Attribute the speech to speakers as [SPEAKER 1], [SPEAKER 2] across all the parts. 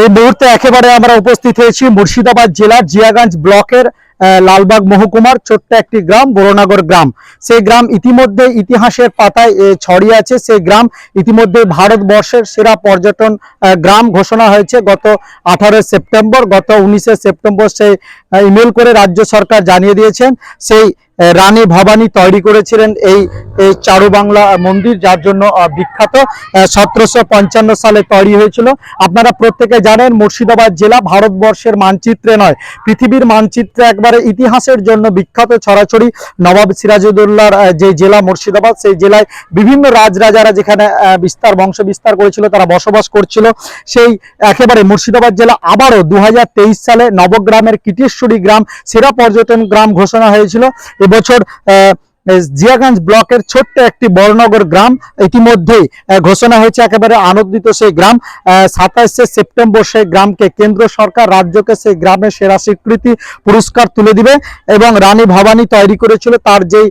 [SPEAKER 1] এই মুহূর্তে একেবারে আমরা উপস্থিত হয়েছি মুর্শিদাবাদ জেলার জিয়াগঞ্জ ব্লকের লালবাগ মহকুমার ছোট্ট একটি গ্রাম বড়নগর গ্রাম। সেই গ্রাম ইতিমধ্যে ইতিহাসের পাতায় ছড়িয়ে আছে। সেই গ্রাম ইতিমধ্যে ভারতবর্ষের সেরা পর্যটন গ্রাম ঘোষণা হয়েছে। গত আঠারোই সেপ্টেম্বর, গত উনিশে সেপ্টেম্বর সেই ইমেল করে রাজ্য সরকার জানিয়ে দিয়েছেন। সেই রানী ভবানী তৈরি করেছিলেন এই চারু বাংলা মন্দির, যার জন্য বিখ্যাত। সতেরোশো পঞ্চান্ন সালে তৈরি হয়েছিল। আপনারা প্রত্যেকে জানেন, মুর্শিদাবাদ জেলা ভারতবর্ষের মানচিত্রে নয়। পৃথিবীর মানচিত্রে একবারে ইতিহাসের জন্য বিখ্যাত ছড়াছড়ি নবাব সিরাজউদ্দৌলার যে জেলা মুর্শিদাবাদ, সেই জেলায় বিভিন্ন রাজরাজারা যেখানে বিস্তার বংশ বিস্তার করেছিল, তারা বসবাস করছিল। সেই একেবারে মুর্শিদাবাদ জেলা আবারও দু হাজার তেইশ সালে নবগ্রামের কিটেশ্বরী গ্রাম, সেরা পর্যটন গ্রাম ঘোষণা হয়েছিল। এবছর আহ, জিয়াগঞ্জ ব্লকের ছোট্ট একটি বড়নগর গ্রাম। ইতিমধ্যেই ঘোষণা হয়েছে একেবারে আনন্দিত সেই গ্রাম। সাতাশে সেপ্টেম্বর সেই গ্রামকে কেন্দ্র সরকার রাজ্যকে সেই গ্রামের সেরা স্বীকৃতি পুরস্কার তুলে দিবে এবং রানী ভবানী তৈরি করেছিল তার যেই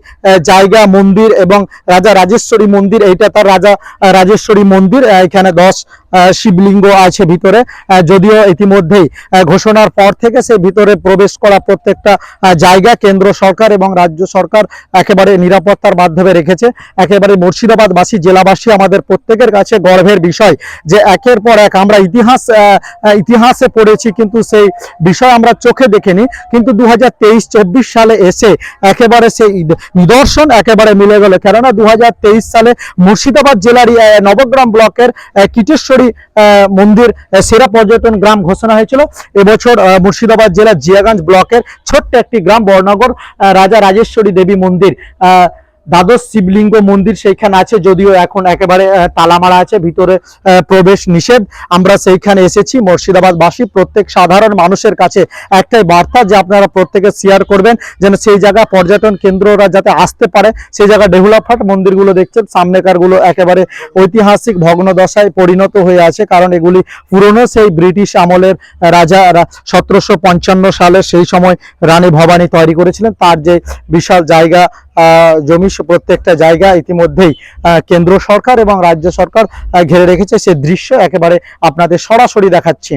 [SPEAKER 1] জায়গা, মন্দির এবং রাজা রাজেশ্বরী মন্দির, এইটা তার রাজা রাজেশ্বরী মন্দির এখানে দশ শিবলিঙ্গ আছে ভিতরে। যদিও ইতিমধ্যেই ঘোষণার পর থেকে সেই ভিতরে প্রবেশ করা প্রত্যেকটা জায়গা কেন্দ্র সরকার এবং রাজ্য সরকার একেবারে নিরাপত্তার মাধ্যমে রেখেছে। একেবারে মুর্শিদাবাদবাসী, জেলাবাসী আমাদের প্রত্যেকের কাছে গর্বের বিষয় যে একের পর এক আমরা ইতিহাস ইতিহাসে পড়েছি কিন্তু সেই বিষয় আমরা চোখে দেখিনি। কিন্তু দু হাজার সালে এসে একেবারে সেই নিদর্শন একেবারে মিলে গেল। কেননা দু হাজার তেইশ সালে মুর্শিদাবাদ জেলারই নবগ্রাম ব্লকের কিটেশ্বরী মন্দির সেরা পর্যটন গ্রাম ঘোষণা হয়েছিল। এবছর মুর্শিদাবাদ জেলার জিয়াগঞ্জ ব্লকের ছোট্ট একটি গ্রাম বর্ণগর রাজা রাজেশ্বরী দেবী মন্দির দ্বাদশ শিবলিঙ্গ মন্দির সেইখানে আছে, যদিও এখন একেবারে তালামারা আছে, ভিতরে প্রবেশ নিষেধ। আমরা সেইখানে এসেছি, মুর্শিদাবাদবাসী, প্রত্যেক সাধারণ মানুষের কাছে একটাই বার্তা যে আপনারা প্রত্যেকে শেয়ার করবেন, যেন সেই জায়গা পর্যটন কেন্দ্ররা যাতে আসতে পারে। সেই জায়গা ডেভেলপ হট মন্দিরগুলো দেখছেন, সামনেকারগুলো একেবারে ঐতিহাসিক ভগ্নদশায় পরিণত হয়ে আছে, কারণ এগুলি পুরনো, সেই ব্রিটিশ আমলের রাজা সতেরোশো পঞ্চান্ন সালে সেই সময় রানী ভবানী তৈরি করেছিলেন। তার যে বিশাল জায়গা জমি প্রত্যেকটা জায়গা ইতিমধ্যেই কেন্দ্র সরকার এবং রাজ্য সরকার ঘিরে রেখেছে। সে দৃশ্য একেবারে আপনাদের সরাসরি দেখাচ্ছি।